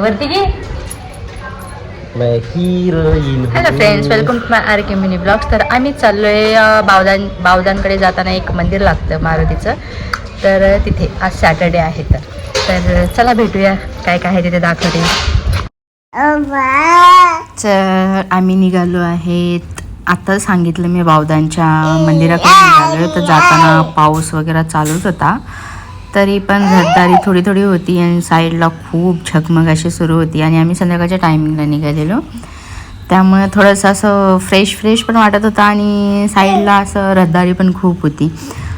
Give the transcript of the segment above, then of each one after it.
वरती घे मैं heroine hello friends welcome to my R K mini blogs तर आम्ही चाललोय अं, बावदान बावदानकडे जाताना एक मंदिर लागतं मारुतीचं. तर तिथे आज सॅटर्डे आहे तर. तर चला भेटूया. काय काय आहे तिथे दाखवते. तर आम्ही निघालो आहेत. आता सांगितलं मी बावदांच्या मंदिराकडे निघालो तर जाताना पाऊस वगैरे चालूच होता. तरी पण घरदारी थोडी थोडी होती आणि साईडला खूप झगमग अशी सुरू होती आणि आम्ही संध्याकाळच्या टायमिंगला निघालेलो. त्यामुळे थोडंसं असं फ्रेश फ्रेश पण वाटत होतं आणि साईडला असं रहदारी पण खूप होती.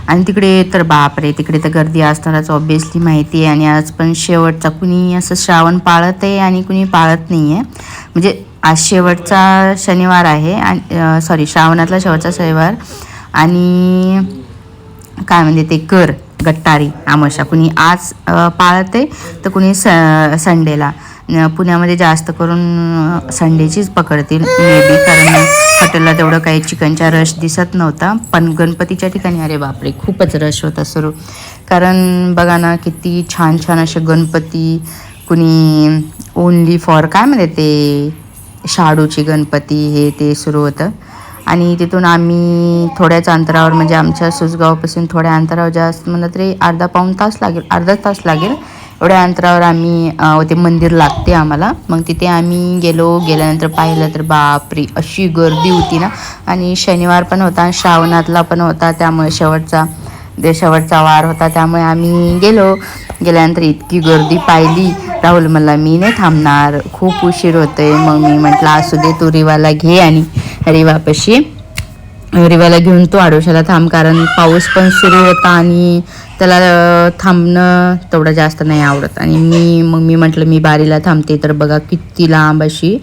आणि तिकडे तर बापरे तिकडे तर गर्दी असणारच ऑब्विसली माहिती आहे आणि आज पण शेवटचा कुणी असं श्रावण पाळत आहे आणि कुणी पाळत नाही आहे म्हणजे आज शेवटचा शनिवार आहे आणि सॉरी श्रावणातला शेवटचा शनिवार आणि काय म्हणजे ते कर. गट्टारी आमोशा. कुणी आज पाळते तर कुणी स संडेला. पुण्यामध्ये जास्त करून संडेचीच पकडतील मे बी कारण हॉटेलला तेवढं काही चिकनचा रश दिसत नव्हता. पण गणपतीच्या ठिकाणी अरे बापरे खूपच रश होता सुरू. कारण बघा ना किती छान छान असे गणपती कुणी ओनली फॉर काय म्हणते ते शाडूची गणपती हे ते सुरू होतं. आणि तिथून आम्ही थोड्याच अंतरावर म्हणजे आमच्या सुसगावपासून थोड्या अंतरावर जास्त म्हणलं तरी अर्धा पाऊण तास लागेल अर्धा तास लागेल एवढ्या अंतरावर आम्ही ते मंदिर लागते आम्हाला. मग तिथे आम्ही गेलो गेल्यानंतर पाहिलं तर बापरे अशी गर्दी होती ना. आणि शनिवार पण होता आणि श्रावणातला पण होता त्यामुळे शेवटचा ते शेवटचा वार होता त्यामुळे आम्ही गेलो. गेल्यानंतर इतकी गर्दी पाहिली. राहुल मला मी नाही थांबणार खूप उशीर होतोय. मग मी म्हटलं असू दे तू रिवाला घे आणि रिवापाशी रिवाला घेऊन तो आडोशाला थांब कारण पाऊस पण सुरू होता आणि त्याला थांबणं तेवढं जास्त नाही आवडत. आणि मी मग मी म्हटलं मी बारीला थांबते तर बघा किती लांब अशी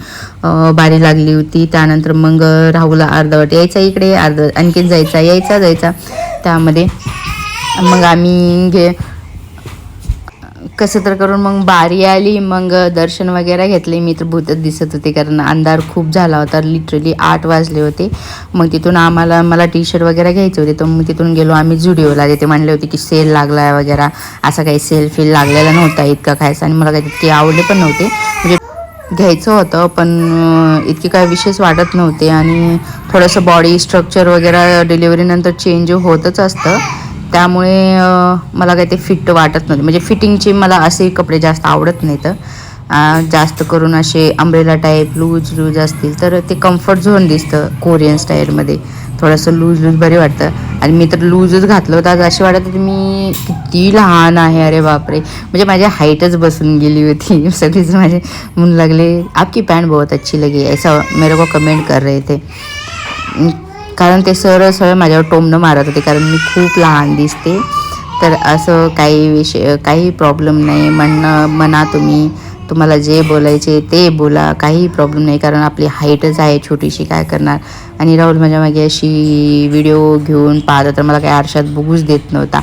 बारी लागली होती. त्यानंतर मग राहूला अर्धवट यायचा इकडे अर्ध आणखीन जायचा यायचा जायचा. त्यामध्ये मग आम्ही घे कसं तर करून मग बारी आली मग दर्शन वगैरे घेतले. मी तर भूतच दिसत होते कारण अंधार खूप झाला होता. लिटरली आठ वाजले होते. मग तिथून आम्हाला मला टी शर्ट वगैरे घ्यायचे होते. तर मग तिथून गेलो आम्ही जुडिओला. तिथे म्हणले होते की सेल लागला आहे वगैरे. असा काही सेल फील लागलेला नव्हता इतका खायचा आणि मला काही तितके आवडले पण नव्हते. म्हणजे घ्यायचं होतं पण इतके काय विशेष वाटत नव्हते. आणि थोडंसं बॉडी स्ट्रक्चर वगैरे डिलिव्हरीनंतर चेंज होतच असतं. त्यामुळे मला काही ते फिट वाटत नव्हते. म्हणजे फिटिंगचे मला असे कपडे जास्त आवडत नाहीत. जास्त करून असे अंब्रेला टाईप लूज लूज असतील तर ते कम्फर्ट झोन दिसतं कोरियन स्टाईलमध्ये थोडंसं लूज लूज बरे वाटतं. आणि मी तर लूजच घातलं होतं. आज अशी वाटत होती मी किती लहान आहे अरे बापरे. म्हणजे माझी हाईटच बसून गेली होती. सगळीच माझे म्हणू लागले आपकी पॅन्ट बहुत अच्छी लगी. ऐसा मेरे को कमेंट कर रहे थे. कारण ते सर सरळ माझ्यावर टोमणं मारत होते कारण मी खूप लहान दिसते. तर असं काही विषय काही प्रॉब्लेम नाही. म्हणणं म्हणा तुम्ही. तुम्हाला जे बोलायचे ते बोला. काही प्रॉब्लेम नाही कारण आपली हाईटच आहे छोटीशी काय करणार? आणि राहुल माझ्या मागे अशी व्हिडिओ घेऊन पाहत तर मला काही आरशात बघूच देत नव्हता.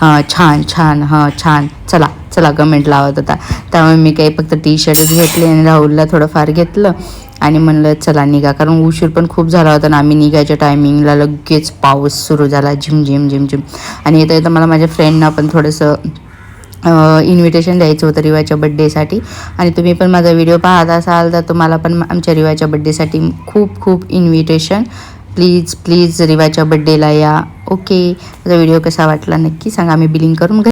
हां छान छान हां छान. चला चला कमेंट लावत होता. त्यामुळे मी काही फक्त टी शर्टच घेतले आणि राहुलला थोडंफार घेतलं. आणि म्हणलं चला निघा. कारण उशीर पण खूप झाला होता ना आम्ही निघायच्या टायमिंगला लगेच पाऊस सुरू झाला झिम झिम झिम झिम. आणि येता येतं मला माझ्या फ्रेंडना पण थोडंसं इन्व्हिटेशन द्यायचं होतं रिवाच्या बड्डेसाठी आणि तुम्ही पण माझा व्हिडिओ पाहत असाल तर तुम्हाला पण आमच्या रिवाच्या बड्डेसाठी खूप खूप इन्व्हिटेशन प्लीज प्लीज रिवाच्या बड्डेला या. ओके माझा व्हिडिओ कसा वाटला नक्की सांगा. मी बिलिंग करून